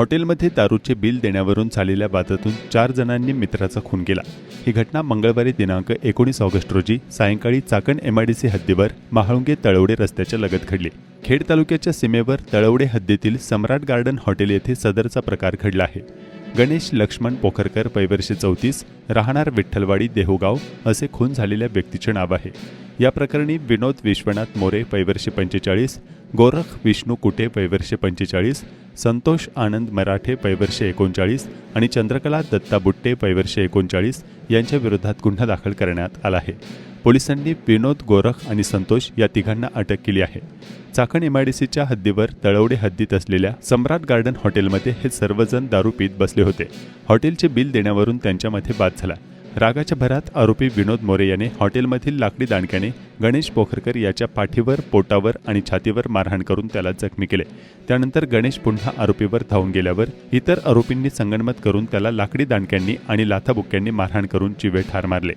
हॉटेलमध्ये दारूचे बिल देण्यावरून झालेल्या वादातून चार जणांनी मित्राचा खून केला. ही घटना मंगळवारी दिनांक एकोणीस ऑगस्ट रोजी सायंकाळी चाकण एमआयडीसी हद्दीवर महाळुंगे तळवडे रस्त्याच्या लगत घडली. खेड तालुक्याच्या सीमेवर तळवडे हद्दीतील सम्राट गार्डन हॉटेल येथे सदरचा प्रकार घडला आहे. गणेश लक्ष्मण पोखरकर पैवर्षे चौतीस राहणार विठ्ठलवाडी देहुगाव असे खून झालेल्या व्यक्तीचे नाव आहे. या प्रकरणी विनोद विश्वनाथ मोरे पैवर्षे पंचेचाळीस गोरख विष्णू कुटे पैवर्षे पंचेचाळीस संतोष आनंद मराठे पैवर्षे एकोणचाळीस आणि चंद्रकला दत्ता बुट्टे पैवर्षे एकोणचाळीस यांच्या विरोधात गुन्हा दाखल करण्यात आला आहे. पोलिसांनी विनोद गोरख आणि संतोष या तिघांना अटक केली आहे. चाकण एमआयडीसीच्या हद्दीवर तळवडे हद्दीत असलेल्या सम्राट गार्डन हॉटेलमध्ये हे सर्वजण दारू पीत बसले होते. हॉटेलचे बिल देण्यावरून त्यांच्यामध्ये बाद झाला. रागाच्या भरात आरोपी विनोद मोरे याने हॉटेलमधील लाकडी दांडक्याने गणेश पोखरकर याच्या पाठीवर पोटावर आणि छातीवर मारहाण करून त्याला जखमी केले. त्यानंतर गणेश पुन्हा आरोपीवर धावून गेल्यावर इतर आरोपींनी संगणमत करून त्याला लाकडी दांडक्यांनी आणि लाथाबुक्क्यांनी मारहाण करून चिवे ठार मारले.